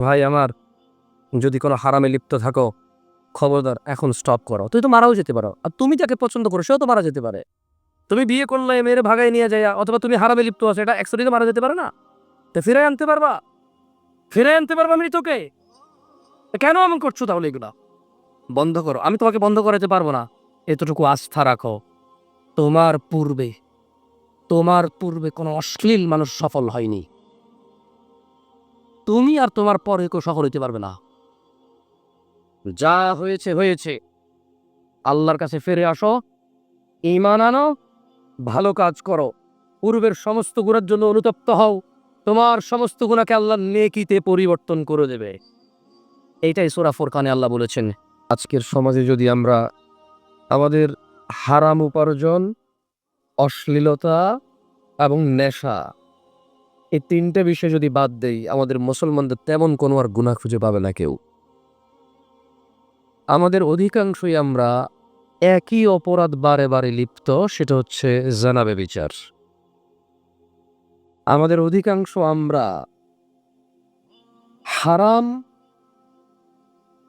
ভাই আমার, যদি কোনো হারামে লিপ্ত থাকো, খবরদার, এখন স্টপ করো। তুই তো মারাও যেতে পারো। আর তুমি যাকে পছন্দ করো, সেও তো মারা যেতে পারে। তুমি বিয়ে করলে, মেয়ের ভাগায় নিয়ে যায় অথবা তুমি হারামে লিপ্ত আছো, এটা তো মারা যেতে পারে না? তো ফিরে আনতে পারবা? ফিরে আনতে পারবা মৃতকে তো কেন এমন করছ তাহলে এগুলো? বন্ধ করো। আমি তোমাকে বন্ধ করাতে পারব না। এতটুকু আস্থা রাখো। তোমার পূর্বে তোমার পূর্বে কোনো অশ্লীল মানুষ সফল হয়নি। তুমি আর তোমার পরে কেউ সফল হইতে পারবে না। যা হয়েছে হয়েছে। আল্লাহর কাছে ফিরে আসো ইমান আনো, ভালো কাজ করো। পূর্বের সমস্ত গুণের জন্য অনুতপ্ত হও। তোমার সমস্ত গুণাকে আল্লাহ নেকিতে পরিবর্তন করে দেবে। এইটাই সোরা ফোরকানে আল্লাহ বলেছেন। আজকের সমাজে যদি আমরা আমাদের হারাম উপার্জন, অশ্লীলতা এবং নেশা এই তিনটে বিষয় যদি বাদ দেই, আমাদের মুসলমানদের তেমন কোনো আর গুণা খুঁজে পাবে না কেউ। আমাদের অধিকাংশই আমরা একই অপরাধ বারে বারে লিপ্ত, সেটা হচ্ছে জানাবে বিচার আমাদের অধিকাংশ আমরা হারাম,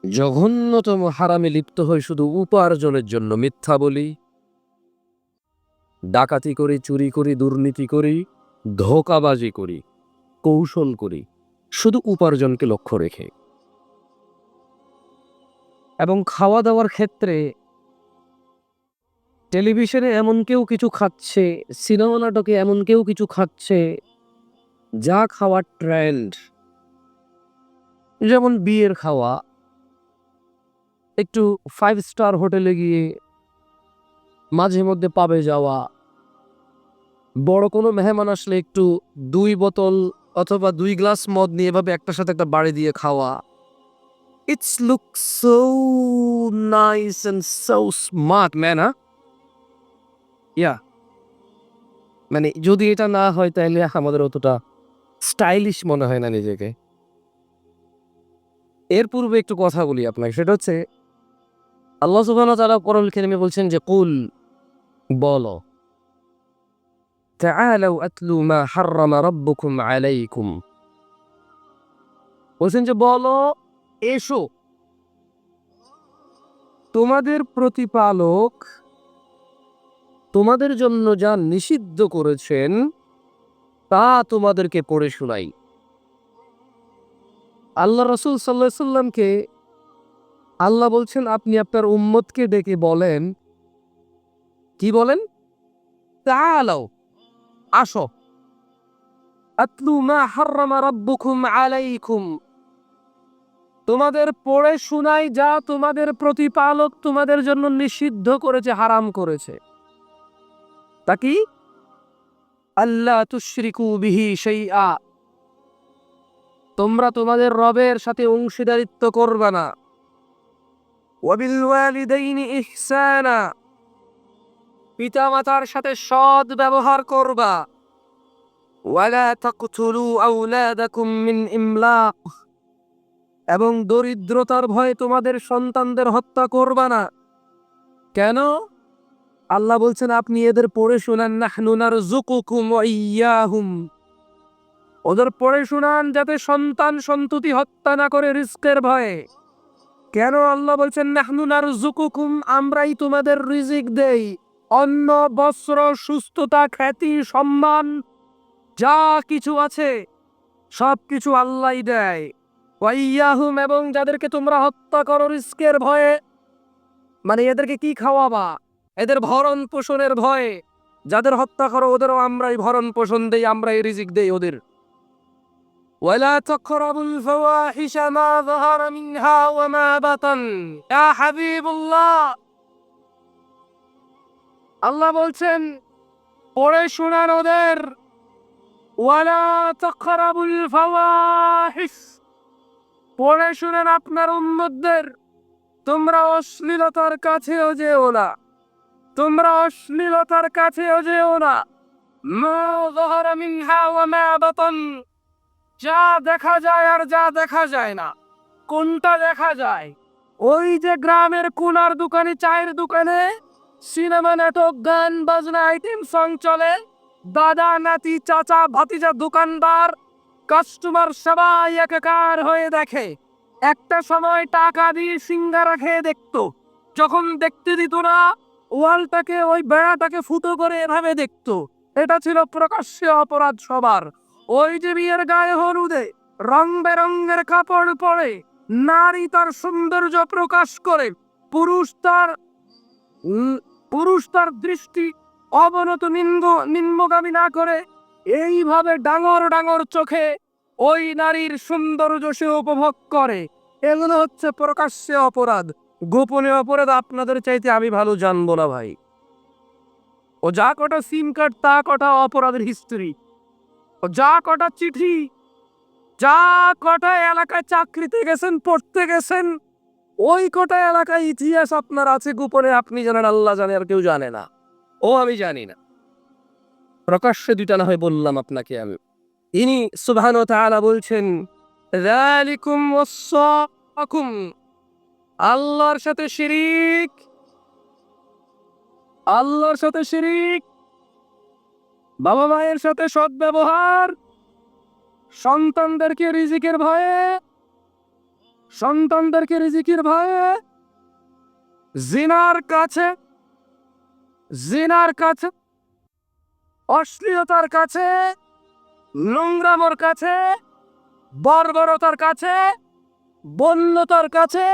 জঘন্যতম হারামে লিপ্ত হই শুধু উপার্জনের জন্য, মিথ্যা বলি, ডাকাতি করি, চুরি করি, দুর্নীতি করি। ধোকাবাজি করি, কৌশল করি, শুধু উপার্জনকে লক্ষ্য রেখে। এবং খাওয়া দাওয়ার ক্ষেত্রে টেলিভিশনে এমন কেউ কিছু খাচ্ছে, সিনেমা নাটকে এমন কেউ কিছু খাচ্ছে, যা খাওয়ার ট্রেন্ড। যেমন বিয়ের খাওয়া, একটু ফাইভ স্টার হোটেলে গিয়ে মাঝে মধ্যে পাবে যাওয়া বড় কোনো মেহমান আসলে একটু দুই বোতল অথবা দুই গ্লাস মদ নিয়ে এভাবে একটার সাথে একটা বাড়ি দিয়ে খাওয়া। It's look so nice and so smart man হ্যাঁ ইয়া মানে যদি এটা না হয় তাহলে আমাদের অতটা স্টাইলিশ মনে হয় না নিজেকে। এর পূর্বে একটু কথা বলি আপনাকে, সেটা হচ্ছে, আল্লাহ ওয়া তাআলা কোরআন কারিমে বলছেন যে, কুল, বলো। تعالوا أتلوا ما حرم ربكم عليكم বলছেন যে বলো এসো তোমাদের প্রতিপালক তোমাদের জন্য যা নিষিদ্ধ করেছেন তা তোমাদেরকে পড়ে শোনাই আল্লাহ রসুল সাল্লাহ সাল্লামকে আল্লাহ বলছেন আপনি আপনার উম্মতকে ডেকে বলেন কি বলেন তাআলাও আসো। আতলু মা তোমাদের পড়ে শোনাই যা তোমাদের প্রতিপালক তোমাদের জন্য নিষিদ্ধ করেছে, হারাম করেছে। তা কি? আল্লাহ তুশরিকু বিহি শাইআ। তোমরা তোমাদের রবের সাথে অংশীদারিত্ব করবে না। ওয়াবিল ওয়ালিদাইনি ইহসানা। পিতামাতার সাথে সৎ ব্যবহার করবা। এবং দরিদ্রতার ভয়ে তোমাদের সন্তানদের হত্যা করবা না। কেন? আল্লাহ বলছেন, আপনি এদের পড়ে শোনান, নাহনু নারযুকুকুম ওয়া ইয়াহুম। ওদের পড়ে শোনান যাতে সন্তান সন্ততি হত্যা না করে রিস্কের ভয়ে। কেন? আল্লাহ বলছেন, নাহনু নারযুকুকুম, আমরাই তোমাদের রিজিক দেই। অন্ন বস্ত্র সুস্থতা খ্যাতি সম্মান যা কিছু আছে সব কিছু আল্লাহ দেয় ওয়াইয়াহুম এবং যাদেরকে তোমরা হত্যা করো রিস্কের ভয়ে মানে এদেরকে কি খাওয়াবা এদের ভরণ পোষণের ভয়ে যাদের হত্যা করো ওদেরও আমরাই ভরণ পোষণ দেই আমরাই রিজিক দেই ওদের ولا تقربوا الفواحش ما ظهر منها وما بطن يا حبيب الله আল্লাহ বলছেন, পড়ে শোনান ওদের, ওয়ালা ফাওয়াহিশ পড়ে শুনেন আপনার উম্মতদের, তোমরা অশ্লীলতার কাছেও যেও না। তোমরা অশ্লীলতার কাছেও যেও না। মা যা দেখা যায় আর যা দেখা যায় না, কোনটা দেখা যায়? ওই যে গ্রামের কোনার দোকানে, চায়ের দোকানে সিনেমা নাটক, গান, বাজনা, আইটেম, সং চলে। দাদা, নাতি, চাচা, ভাতিজা, দোকানদার, কাস্টমার সবাই একাকার হয়ে দেখে। একটা সময় টাকা দিয়ে সিঙ্গারা খেয়ে দেখতো। যখন দেখতে দিত না, ওয়ালটাকে, ওই বেড়াটাকে ফুটো করে এভাবে দেখতো। এটা ছিল প্রকাশ্যে অপরাধ সবার। ওই যে বিয়ের গায়ে হলুদে রং বেরঙ্গের কাপড় পরে নারী তার সৌন্দর্য প্রকাশ করে, পুরুষ তার পুরুষ তার দৃষ্টি অবনত নিম্ন, নিম্নগামী না করে, এইভাবে ডাঙর ডাঙর চোখে ওই নারীর সৌন্দর্য সে উপভোগ করে। এগুলো হচ্ছে প্রকাশ্যে অপরাধ। গোপনে অপরাধ আপনাদের চাইতে আমি ভালো জানব না ভাই। ও যা কটা সিম কার্ড, তা কটা অপরাধের হিস্ট্রি ও যা কটা চিঠি, যা কটা এলাকায় চাকরিতে গেছেন, পড়তে গেছেন ওই কটা এলাকায় ইতিহাস আপনার আছে গোপনে? আপনি জানেন, আল্লাহ জানে, আর কেউ জানে না। ও, আমি জানি না। প্রকাশ্যে দুইটা না হয় বললাম আপনাকে আমি। ইনি সুবহান বলছেন আল্লাহর সাথে শিরিক। আল্লাহর সাথে শিরিক। বাবা মায়ের সাথে সদ্ব্যবহার। সন্তানদেরকে রিজিকের ভয়ে সন্তানদেরকে রিজিকের ভয়ে জিনার কাছে জিনার কাছে, অশ্লীলতার কাছে, নোংরামর কাছে, বর্বরতার কাছে, বন্যতার কাছে।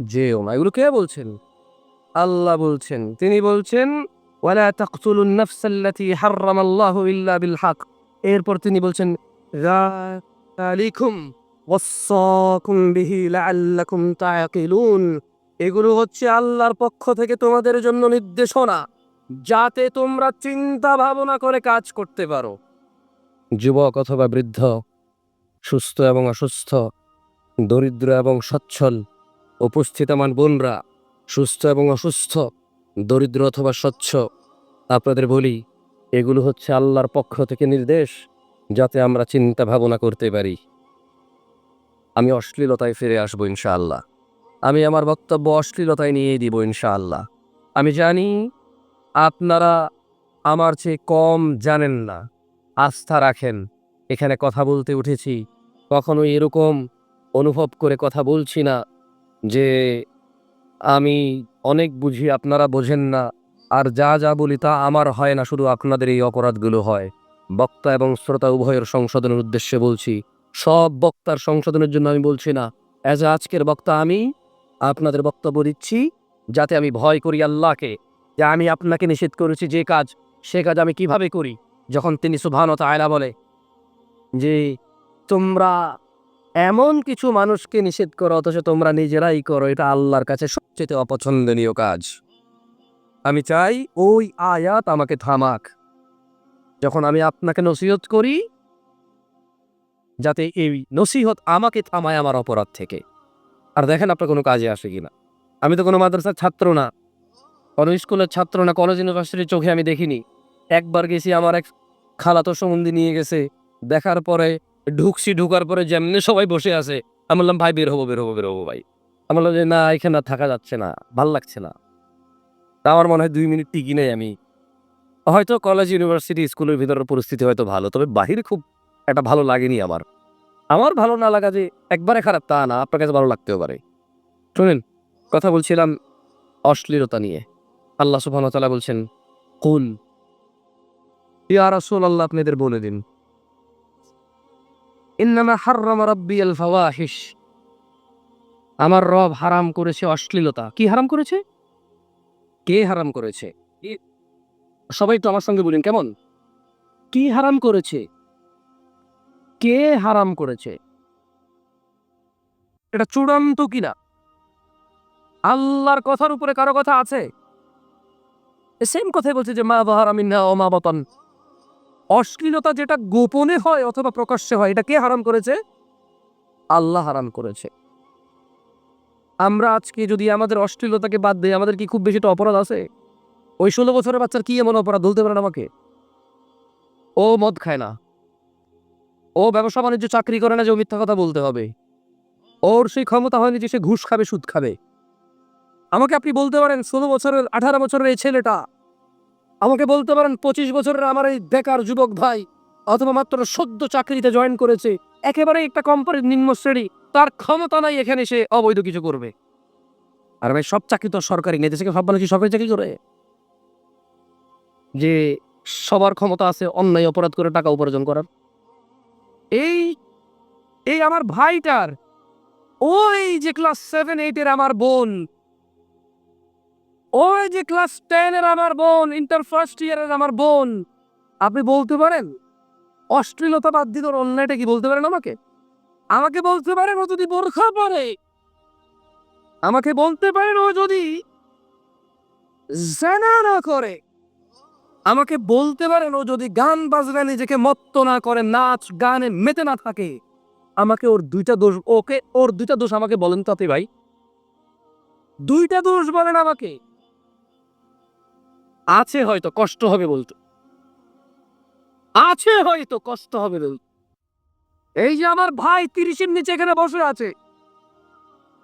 যেও না, এগুলো কে বলছেন? আল্লাহ বলছেন। তিনি বলছেন, ওয়ালা তাকতুলুন নাফসাল্লাতী হাররামাল্লাহু ইল্লা বিল হক। এরপর তিনি বলছেন যালিকুম ওয়াসাকুম বিহি লাআল্লাকুম এগুলো হচ্ছে আল্লাহর পক্ষ থেকে তোমাদের জন্য নির্দেশনা, যাতে তোমরা চিন্তা ভাবনা করে কাজ করতে পারো। যুবক অথবা বৃদ্ধ, সুস্থ এবং অসুস্থ, দরিদ্র এবং সচ্ছল, উপস্থিতমান বোনরা, সুস্থ এবং অসুস্থ, দরিদ্র অথবা স্বচ্ছ, আপনাদের বলি, এগুলো হচ্ছে আল্লাহর পক্ষ থেকে নির্দেশ, যাতে আমরা চিন্তা ভাবনা করতে পারি। আমি অশ্লীলতায় ফিরে আসব ইনশাআল্লাহ। আমি আমার বক্তব্য অশ্লীলতায় নিয়ে দিব ইনশাআল্লাহ। আমি জানি আপনারা আমার চেয়ে কম জানেন না, আস্থা রাখেন। এখানে কথা বলতে উঠেছি কখনো এরকম অনুভব করে কথা বলছি না যে আমি অনেক বুঝি আপনারা বোঝেন না, আর যা যা বলি তা আমার হয় না, শুধু আপনাদের এই অপরাধগুলো হয়। বক্তা এবং শ্রোতা উভয়ের সংশোধনের উদ্দেশ্যে বলছি সব বক্তার সংশোধনের জন্য আমি বলছি না। অ্যাজ আজকের বক্তা আমি আপনাদের বক্তব্য দিচ্ছি যাতে আমি ভয় করি আল্লাহকে, যে আমি আপনাকে নিষেধ করেছি যে কাজ, সে কাজ আমি কীভাবে করি? যখন তিনি সুভানত আয়লা বলে যে, তোমরা এমন কিছু মানুষকে নিষেধ করো, অথচ তোমরা নিজেরাই করো, এটা আল্লাহর কাছে সবচেয়ে অপছন্দনীয় কাজ। আমি চাই ওই আয়াত আমাকে থামাক। যখন আমি আপনাকে নসিহত করি যাতে এই নসিহত আমাকে থামায় আমার অপরাধ থেকে। আর দেখেন আপনার কোনো কাজে আসে কিনা। আমি তো কোনো মাদ্রাসার ছাত্র না। কোনো স্কুলের ছাত্র না কলেজ ইউনিভার্সিটির চোখে আমি দেখিনি। একবার গেছি, আমার এক খালাতো সম্বন্ধী নিয়ে গেছে। দেখার পরে, ঢুকছি, ঢুকার পরে যেমনি সবাই বসে আছে। আমি বললাম, ভাই, বের হব বের হব বের হব ভাই। আমি বললাম যে, না, এখানে থাকা যাচ্ছে না, ভালো লাগছে না। আমার মনে হয় দুই মিনিট টিকি নেই আমি। হয়তো কলেজ ইউনিভার্সিটি স্কুলের ভিতরের পরিস্থিতি হয়তো ভালো, তবে বাহিরে খুব একটা ভালো লাগেনি আমার। আমার ভালো না লাগা যে একবারে খারাপ তা না, আপনার কাছে ভালো লাগতেও পারে। শুনেন, কথা বলছিলাম অশ্লীলতা নিয়ে। আল্লাহ তাআলা বলছেন, কুল। ইয়া রাসূলুল্লাহ আপনাদের বলে দিন। ইন্নামা আমার রব হারাম করেছে অশ্লীলতা। কি হারাম করেছে? কে হারাম করেছে? সবাই তো আমার সঙ্গে বলেন, কেমন? কি হারাম করেছে? কে হারাম করেছে? এটা চূড়ান্ত কিনা? আল্লাহর কথার উপরে কারও কথা আছে? সেম কথাই বলছে যে মা বাহার আমি না ও মা বাতান। অশ্লীলতা যেটা গোপনে হয় অথবা প্রকাশ্যে হয়, এটা কে হারাম করেছে? আল্লাহ হারাম করেছে। আমরা আজকে যদি আমাদের অশ্লীলতাকে বাদ দিই, আমাদের কি খুব বেশি একটা অপরাধ আছে? ওই ষোলো বছরের বাচ্চার কি এমন অপরাধ? বলতে পারেন আমাকে। ও মদ খায় না। ও ব্যবসা বাণিজ্য চাকরি করে না যে ও মিথ্যা কথা বলতে হবে। ওর সেই ক্ষমতা হয়নি যে সে ঘুষ খাবে, সুদ খাবে। আমাকে আপনি বলতে পারেন, ষোলো বছরের, আঠারো বছরের এই ছেলেটা, আমাকে বলতে পারেন, পঁচিশ বছরের আমার এই বেকার যুবক ভাই, অথবা মাত্র সদ্য চাকরিতে জয়েন করেছে একেবারে একটা কোম্পানির নিম্ন শ্রেণি, তার ক্ষমতা নাই, এখানে সে অবৈধ কিছু করবে। আর ভাই, সব চাকরি তো সরকারি, নেই দেশে সব মানুষ সরকারি চাকরি করে? যে সবার ক্ষমতা আছে অন্যায় অপরাধ করে টাকা উপার্জন করার। এই এই আমার ভাইটার, ওই যে ক্লাস সেভেন এইটের আমার বোন, ওই যে ক্লাস টেনের আমার বোন ইন্টার ফার্স্ট ইয়ারের আমার বোন, আপনি বলতে পারেন? অশ্লীলতা বাদ দিত অন্যায়টা কি বলতে পারেন আমাকে? আমাকে বলতে পারেন ও যদি বোরখা পরে, আমাকে বলতে পারেন ও যদি জেনা না করে। আমাকে বলতে পারেন ও যদি গান বাজনা নিজেকে মত্ত না করে, নাচ, গানে মেতে না থাকে, আমাকে ওর দুইটা দোষ, ওকে, ওর দুইটা দোষ আমাকে বলেন তাতে ভাই। দুইটা দোষ বলেন আমাকে। আছে হয়তো, কষ্ট হবে বলতো। আছে হয়তো, কষ্ট হবে বলতো। এই যে আমার ভাই তিরিশের নিচে এখানে বসে আছে।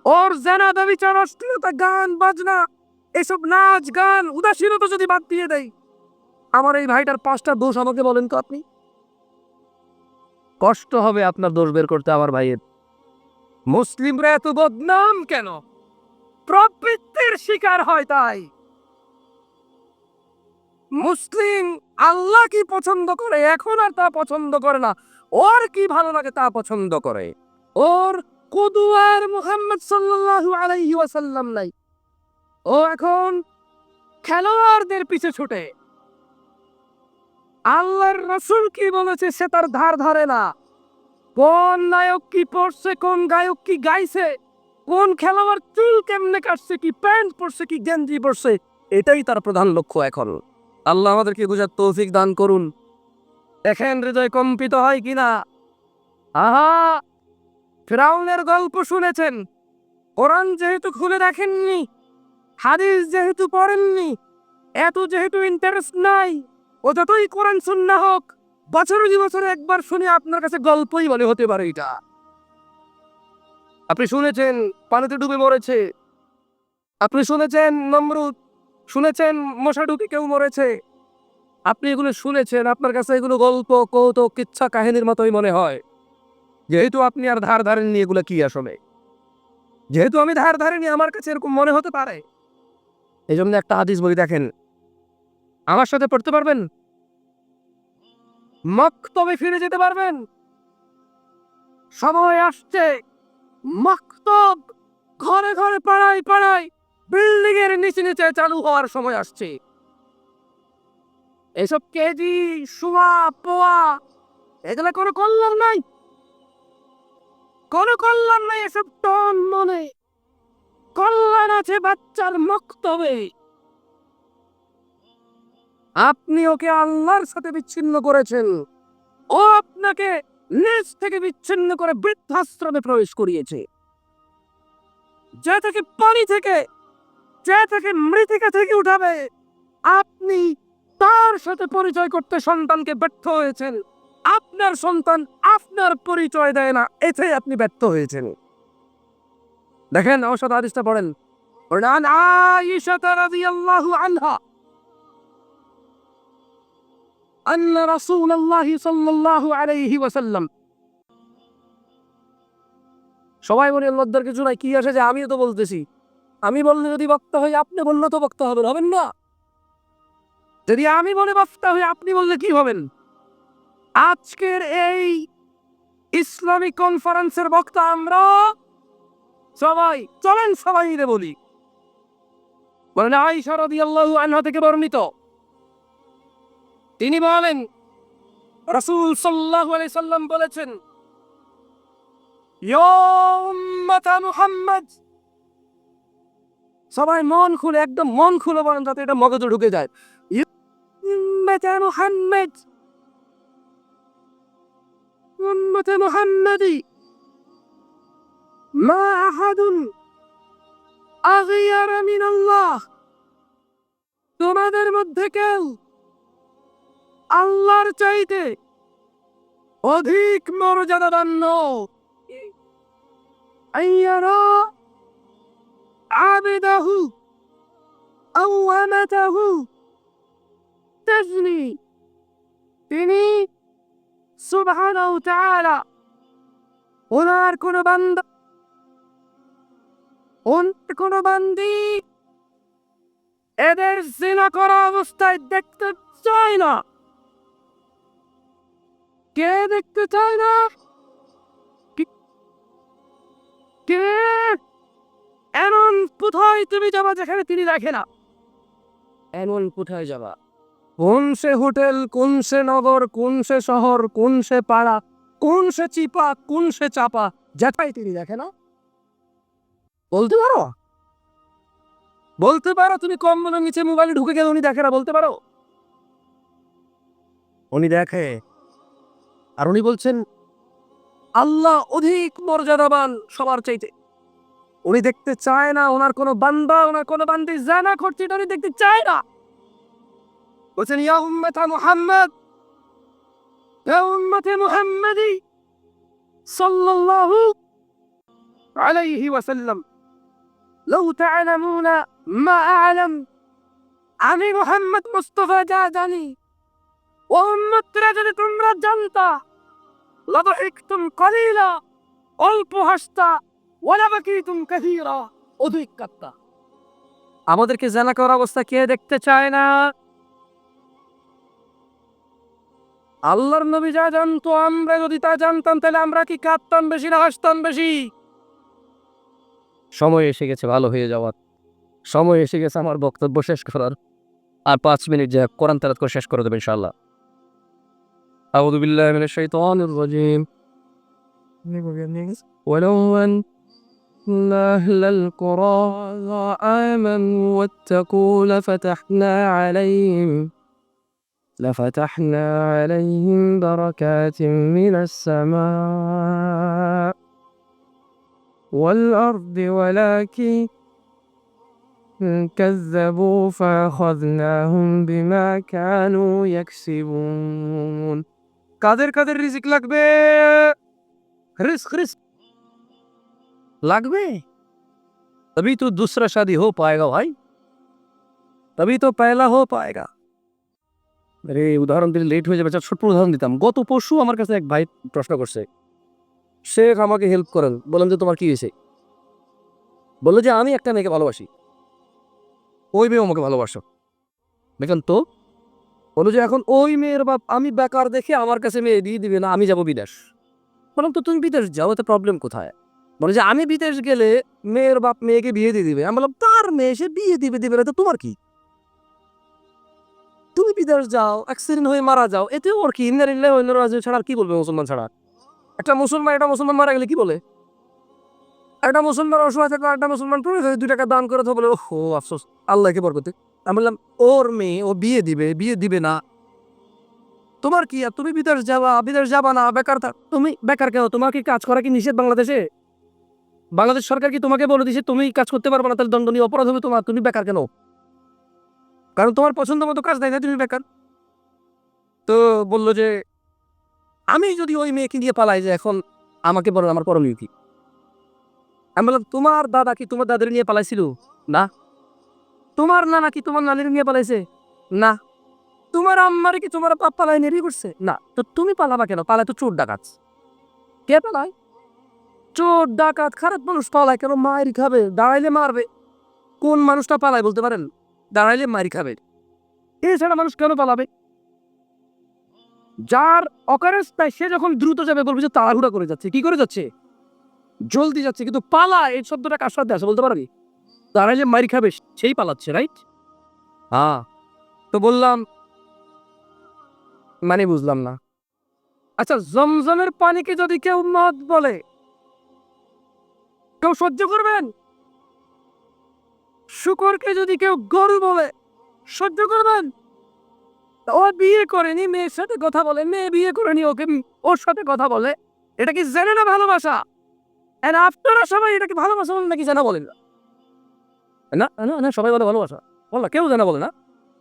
ওর জেনা দাবি চার অশ্লীলতা, গান, বাজনা, এসব নাচ, গান, উদাসীনতা যদি বাদ দিয়ে দেয় আমার এই ভাইটার পাঁচটা দোষ আমাকে বলেন তো আপনি? কষ্ট হবে আপনার দোষ বের করতে আমার ভাইয়ের। মুসলিমরা এত বদনাম কেন? প্রবৃত্তির শিকার হয় তাই। মুসলিম আল্লাহ কি পছন্দ করে? এখন আর তা পছন্দ করে না। ওর কি ভালো লাগে তা পছন্দ করে। ওর কুদুয়ার মুহাম্মদ সাল্লাল্লাহু আলাইহি ওয়াসাল্লাম নাই। ও এখন খেলোয়াড়দের পিছে ছুটে। আল্লাহর রসুল কি বলেছে সে তার ধার ধারে না। কোন নায়ক কি পড়ছে, কোন গায়ক কি গাইছে, কোন খেলোয়াড় চুল কেমনে কাটছে, কি প্যান্ট পরছে, কি গেঞ্জি পরছে, এটাই তার প্রধান লক্ষ্য এখন। আল্লাহ আমাদেরকে বুঝার তৌফিক দান করুন। দেখেন হৃদয় কম্পিত হয় কিনা। আহা! ফেরাউনের গল্প শুনেছেন। কোরআন যেহেতু খুলে দেখেননি, হাদিস যেহেতু পড়েননি, এত যেহেতু ইন্টারেস্ট নাই ও যতই কোরআন শুননা হোক, বছর দুই বছরে একবার শুনে আপনার কাছে গল্পই বলে হতে পারে এটা। আপনি শুনেছেন, পানিতে ডুবে মরেছে। আপনি শুনেছেন, নমরুদ। শুনেছেন, মশা ডুবে কেউ মরেছে। আপনি এগুলো শুনেছেন, আপনার কাছে এগুলো গল্প, কৌতুক, কিচ্ছা কাহিনীর মতোই মনে হয়। যেহেতু আপনি আর ধার ধারেননি এগুলো কি আসলে? যেহেতু আমি ধার ধারেনি আমার কাছে এরকম মনে হতে পারে। এই জন্য একটা হাদিস বই দেখেন আমার সাথে পড়তে পারবেন? মক্তবে ফিরে যেতে পারবেন? সময় আসছে। মক্তব ঘরে ঘরে পাড়ায় পাড়ায় বিল্ডিং এর নিচে নিচে চালু হওয়ার সময় আসছে। এসব কেজি, শোয়া, পোয়া, এগুলো কোনো কল্যাণ নাই। কোনো কল্যাণ নাই এসব টন মনে। কল্যাণ আছে বাচ্চার মক্তবে। আপনি ওকে আল্লাহর সাথে বিচ্ছিন্ন করেছেন। ও আপনাকে নিজ থেকে বিচ্ছিন্ন করে বৃদ্ধাশ্রমে প্রবেশ করিয়েছে। যে থেকে পানি থেকে, যে থেকে মৃতিকা থেকে উঠাবে, আপনি তার সাথে পরিচয় করতে সন্তানকে ব্যর্থ হয়েছেন। আপনার সন্তান আপনার পরিচয় দেয় না এতে আপনি ব্যর্থ হয়েছেন। দেখেন সাথে আদিসটা পড়েন। عن أن رسول الله صلى الله عليه وسلم সবাই বলে লজ্জার কিছু নাই কি আসে যে আমিও তো বলতেছি আমি বললে যদি বক্তা হই আপনি বললে তো বক্তা হবেন হবেন না যদি আমি বলে বক্তা হই আপনি বললে কি হবেন আজকের এই ইসলামিক কনফারেন্সের বক্তা আমরা সবাই চলেন সবাই মিলে বলি বলেন আইসা রাদিয়াল্লাহু আনহা থেকে বর্ণিত তিনি বলেন, রসুল আলাইহি সাল্লাম বলেছেন মুহাম্মদ। সবাই মন খুলে, একদম মন খুলে বলেন যাতে এটা মগজে ঢুকে যায়। মুহাম্মদ। উম্মাতা মুহাম্মাদি। মা আহাদুন আগিয়ার মিন আল্লাহ তোমাদের মধ্যে কেউ আল্লাহর চাইতে অধিক মর্যাদাবান্য আইয়ারা আবেদাহু আও আমাতাহু তাজনি। তিনি সুবহানাহু ওনার কোন বান্দা ওনার কোন বান্দি এদের জিনা করা অবস্থায় দেখতে চায় না। কে দেখতে চায় না? কে এমন কোথায় তুমি যাবা যেখানে তিনি দেখে না? এমন কোথায় যাবা? কোন সে হোটেল কোন সে নগর কোন সে শহর কোন সে পাড়া কোন সে চিপা কোন সে চাপা যেটাই তিনি দেখে না? বলতে পারো? বলতে পারো তুমি কম মনে নিচে মোবাইলে ঢুকে গেলে উনি দেখে না বলতে পারো? উনি দেখে। আর উনি বলছেন আল্লাহ অধিক মর্যাদাবান সবার চাইতে উনি দেখতে চায় না ওনার কোনো বান্দা ওনার কোনো বান্দি জানা করছে এটা উনি দেখতে চায় না বলছেন ইয়া উম্মতা মুহাম্মদ ইয়া উম্মতে মুহাম্মাদি সাল্লাল্লাহু আলাইহি ওয়াসাল্লাম لو تعلمون ما أعلم আমি মোহাম্মদ মুস্তফা যা জানি ও উম্মতরা যদি তোমরা জানতা কলিলা অল্প হাসতা কাসীরা। অধিক কাত্তা আমাদেরকে জানা করার অবস্থা কে দেখতে চায় না? আল্লাহর নবী যা জানতো, আমরা যদি তা জানতাম, তাহলে আমরা কি কাঁদতাম বেশি না হাসতাম বেশি? সময় এসে গেছে, ভালো হয়ে যাওয়ার। সময় এসে গেছে, আমার বক্তব্য শেষ করার। আর পাঁচ মিনিট যা কোরআন তারাত করে শেষ করে দেবে, ইনশাআল্লাহ। أعوذ بالله من الشيطان الرجيم. ولو أن أهل القرى آمنوا واتقوا لفتحنا عليهم لفتحنا عليهم بركات من السماء والأرض ولكن كذبوا فأخذناهم بما كانوا يكسبون. কাদের কাদের রিজিক লাগবে রিস্ক রিস্ক লাগবে तभी तो दूसरा शादी हो पाएगा भाई तभी तो पहला हो पाएगा আরে উদাহরণ দিলে লেট হয়ে যাবে আচ্ছা, ছোট্ট উদাহরণ দিতাম গত পরশু আমার কাছে এক ভাই প্রশ্ন করছে শেখ আমাকে হেল্প করেন বললাম যে তোমার কি হয়েছে বললো যে আমি একটা মেয়েকে ভালোবাসি ওই মেয়ে আমাকে ভালোবাসো দেখেন তো বলো যে এখন ওই মেয়ের বাপ আমি বেকার দেখে আমার কাছে মেয়ে দিয়ে দিবে না, আমি যাব বিদেশ। বললাম তো তুমি বিদেশ যাও, এতে প্রবলেম কোথায়? বলে যে আমি বিদেশ গেলে মেয়ের বাপ মেয়েকে বিয়ে দিয়ে দিবে। আমি বললাম, তার মেয়ে সে বিয়ে দিবে দিবে না, তো তোমার কি? তুমি বিদেশ যাও অ্যাক্সিডেন্ট হয়ে মারা যাও, এতে ওর কি ইন্দার ইল্লাহ অন্য রাজ্য ছাড়া কি বলবে মুসলমান ছাড়া? একটা মুসলমান একটা মুসলমান মারা গেলে কি বলে? একটা মুসলমান অসহায় থাকলে একটা মুসলমান পড়ে দুই টাকা দান করে তো বলে ও আফসোস, আল্লাহকে বরকতে। আমি বললাম, ওর মেয়ে, ও বিয়ে দিবে বিয়ে দিবে না। তোমার কি আর, তুমি বিদেশ যাবা বিদেশ যাবা না, বেকার থাক তুমি, বেকার কেন? তোমাকে কাজ করা কি নিষেধ বাংলাদেশে? বাংলাদেশ সরকার কি তোমাকে বলে দিছে, তুমি কাজ করতে পারবে না, তাহলে দণ্ডনীয় অপরাধ হবে তোমার, তুমি বেকার কেন? কারণ তোমার পছন্দ মতো কাজ দেয় না, তুমি বেকার। তো বলল যে, আমি যদি ওই মেয়েকে নিয়ে পালাই যে, এখন আমাকে বলেন আমার করণীয় কি আমি বললাম, তোমার দাদা কি তোমার দাদের নিয়ে পালাইছিল? না। তোমার নানা কি তোমার নানির নিয়ে পালাইছে? না। তোমার আম্মার কি তোমার বাপ পালাই নেরি করছে? না। তো তুমি পালাবা কেন? পালায় তো চোর ডাকাত। কে পালায়? চোর ডাকাত, খারাপ মানুষ পালায় কেন? মায়ের খাবে, দাঁড়াইলে মারবে। কোন মানুষটা পালায় বলতে পারেন? দাঁড়াইলে মারি খাবে। এছাড়া মানুষ কেন পালাবে? যার অকারেন্স নাই সে যখন দ্রুত যাবে, বলবে যে তাড়াহুড়া করে যাচ্ছে। কি করে যাচ্ছে? জলদি যাচ্ছে, কিন্তু পালা এই শব্দটা কার সাথে আছে বলতে পারবি দাঁড়াইলে মারি খাবে, সেই পালাচ্ছে রাইট হ্যাঁ তো বললাম মানে বুঝলাম না। আচ্ছা জমজমের পানিকে যদি কেউ মদ বলে, কেউ সহ্য করবেন? শুকরকে যদি কেউ গরু বলে, সহ্য করবেন? ও বিয়ে করেনি, মেয়ের সাথে কথা বলে, মেয়ে বিয়ে করেনি, ওকে ওর সাথে কথা বলে। এটা কি জেনে না ভালোবাসা? এন্ড আপনারা সবাই এটাকে ভালোবাসা বলেন নাকি জানা বলেন? না না না না, সবাই বলে ভালোবাসা। বল না, কেউ জানা বলে না।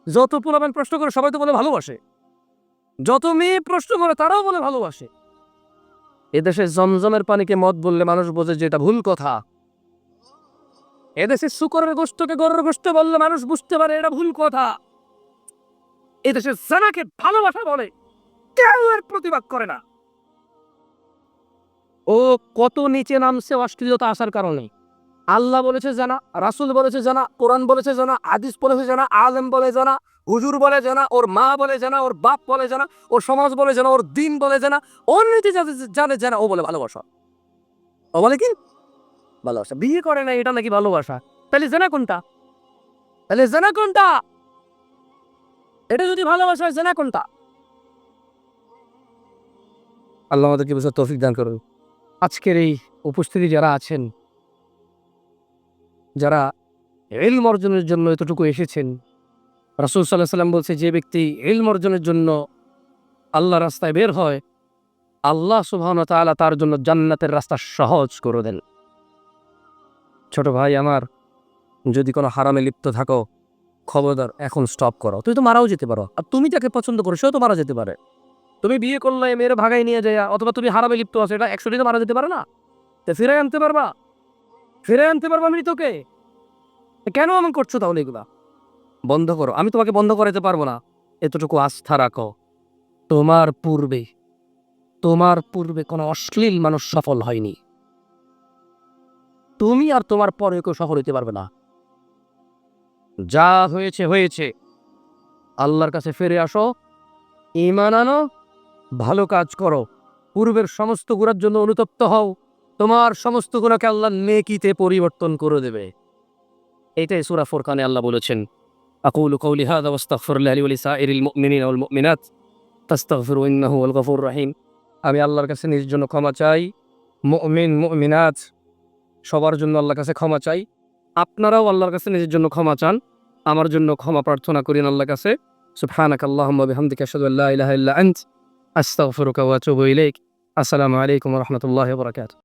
যত পোলাবেন প্রশ্ন করে সবাই তো বলে ভালোবাসে। যত মেয়ে প্রশ্ন করে তারাও বলে ভালোবাসে। এদেশে জমজমের পানিকে মদ বললে মানুষ বোঝে যে এটা ভুল কথা। এদেশে শুকরের গোষ্ঠকে গরের গোষ্ঠ বললে মানুষ বুঝতে পারে এটা ভুল কথা। এদেশে জানাকে ভালোবাসা বলে, কেউ এর প্রতিবাদ করে না। ও কত নিচে নামছে অশ্লীলতা আসার কারণে। আল্লাহ বলেছে জানা, রাসুল বলেছে জানা, কোরআন বলেছে জানা আদিস বলেছে জানা, আলেম বলে জানা, হুজুর বলে জানা, ওর মা বলে জানা, ওর বাপ বলে জানা, ওর সমাজ বলে জানা, ওর দিন বলে জানা ওর জানে জানা, ও বলে ভালোবাসা। ও বলে কি? ভালোবাসা। বিয়ে করে না এটা নাকি ভালোবাসা। তাহলে জানা কোনটা? তাহলে জানা কোনটা? এটা যদি ভালোবাসা হয়, জানা কোনটা? আল্লাহ আমাদেরকে বুঝে তৌফিক দান করুন। আজকের এই উপস্থিতি যারা আছেন যারা এলম অর্জনের জন্য এতটুকু এসেছেন, রাসুল সাল্লাহ সাল্লাম বলছে, যে ব্যক্তি এলম অর্জনের জন্য আল্লাহ রাস্তায় বের হয়, আল্লাহ সুবহান তাআলা তার জন্য জান্নাতের রাস্তা সহজ করে দেন। ছোট ভাই আমার, যদি কোনো হারামে লিপ্ত থাকো, খবরদার, এখন স্টপ করো। তুই তো মারাও যেতে পারো। আর তুমি যাকে পছন্দ করো, সেও তো মারা যেতে পারে। তুমি বিয়ে করলে, মেয়ের ভাগাই নিয়ে যায় অথবা তুমি হারামে লিপ্ত আছো, এটা একশো তো মারা যেতে পারে না। তো ফিরে আনতে পারবা? ফিরে আনতে পারব আমি তোকে? কেন এমন করছ তাহলে এগুলা? বন্ধ করো, আমি তোমাকে বন্ধ করাতে পারব না। এতটুকু আস্থা রাখো। তোমার পূর্বে তোমার পূর্বে কোনো অশ্লীল মানুষ সফল হয়নি। তুমি আর তোমার পরে কেউ সফল হতে পারবে না। যা হয়েছে হয়েছে। আল্লাহর কাছে ফিরে আসো ইমান আনো, ভালো কাজ করো। পূর্বের সমস্ত গুণার জন্য অনুতপ্ত হও। তোমার সমস্ত গুণাকে আল্লাহ নেকিতে পরিবর্তন করে দেবে। এটাই সূরা ফুরকানে আল্লাহ বলেছেন। তাস্তাগফিরু ইন্নাহু ওয়াল গফুরুর রহিম। আমি আল্লাহর কাছে নিজের জন্য ক্ষমা চাই। মুমিন, মুমিনাত, সবার জন্য আল্লাহর কাছে ক্ষমা চাই। আপনারাও আল্লাহর কাছে নিজের জন্য ক্ষমা চান। আমার জন্য ক্ষমা প্রার্থনা করেন আল্লাহর কাছে। সুবহানাক আল্লাহুম্মা বিহামদিকা আসসালামু আলাইকুম রাহমাতুল্লাহি বারাকাতুহু।